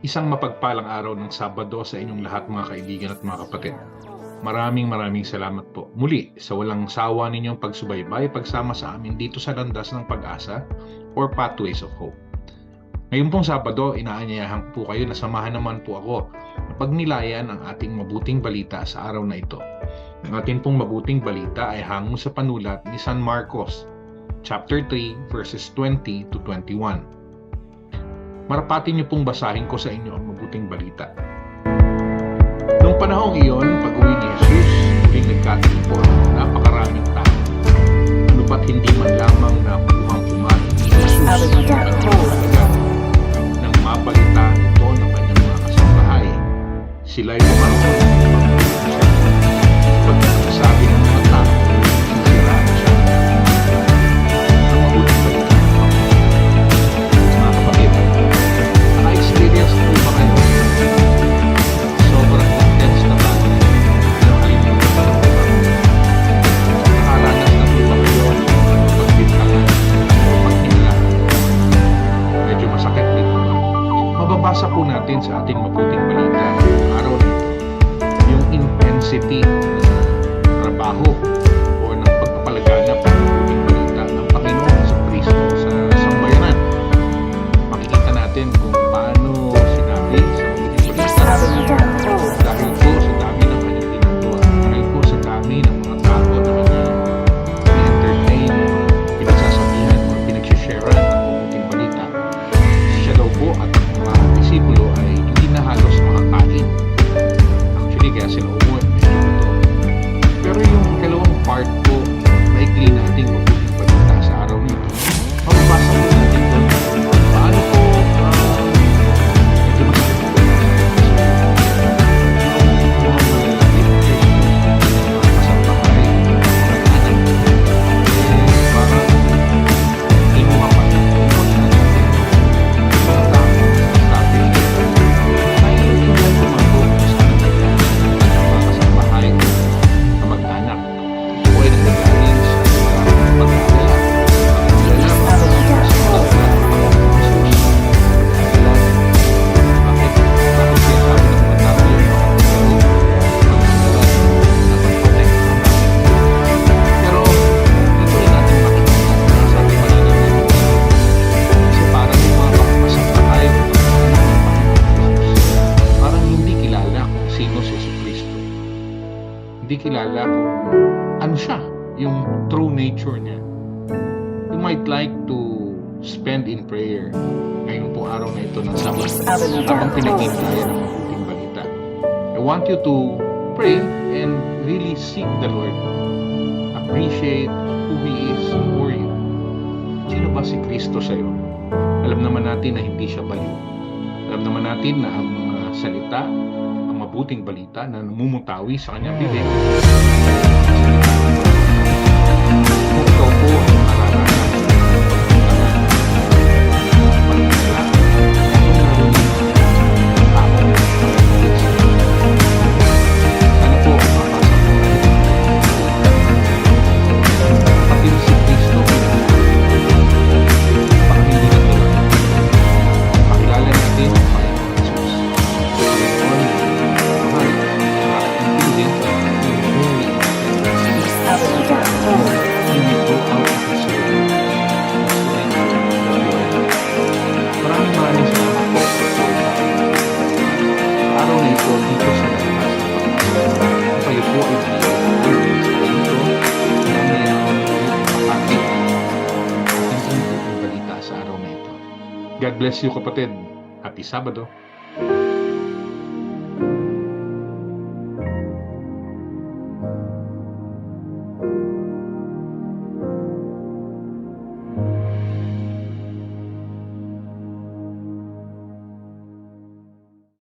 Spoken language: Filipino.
Isang mapagpalang araw ng Sabado sa inyong lahat mga kaibigan at mga kapatid. Maraming maraming salamat po. Muli, sa walang sawa ninyong pagsubaybay, pagsama sa amin dito sa landas ng pag-asa or Pathways of Hope. Ngayon pong Sabado, inaanyayahan po kayo na samahan naman po ako na pagnilayan ang ating mabuting balita sa araw na ito. Ang ating pong mabuting balita ay hango sa panulat ni San Marcos, chapter 3, verses 20 to 21. Marapatin niyo pong basahin ko sa inyo ang mabuting balita. Noong panahong iyon, pag-uwi ni Jesus, muling nagkatipon napakaraming tao. Ano ba't hindi man lamang nakuhang kumain ni Jesus oh. talaga nang mabalita ito ng kanyang mga kasambahay. Sila'y bumangon po natin sa ating mabuting balita araw na yung intensity Hindi kilala kung ano siya, yung true nature niya. You might like to spend in prayer ngayon po araw na ito ng Sabbath habang oh. pinaghintayan ng mabuting balita. I want you to pray and really seek the Lord appreciate who He is for you. Sino ba si Kristo sa iyo? Alam naman natin na hindi siya baliw. Alam naman natin na ang mga salita, ang mabuting balita na namumutawi sa kanyang bibig. God bless you kapatid. Happy Sabado.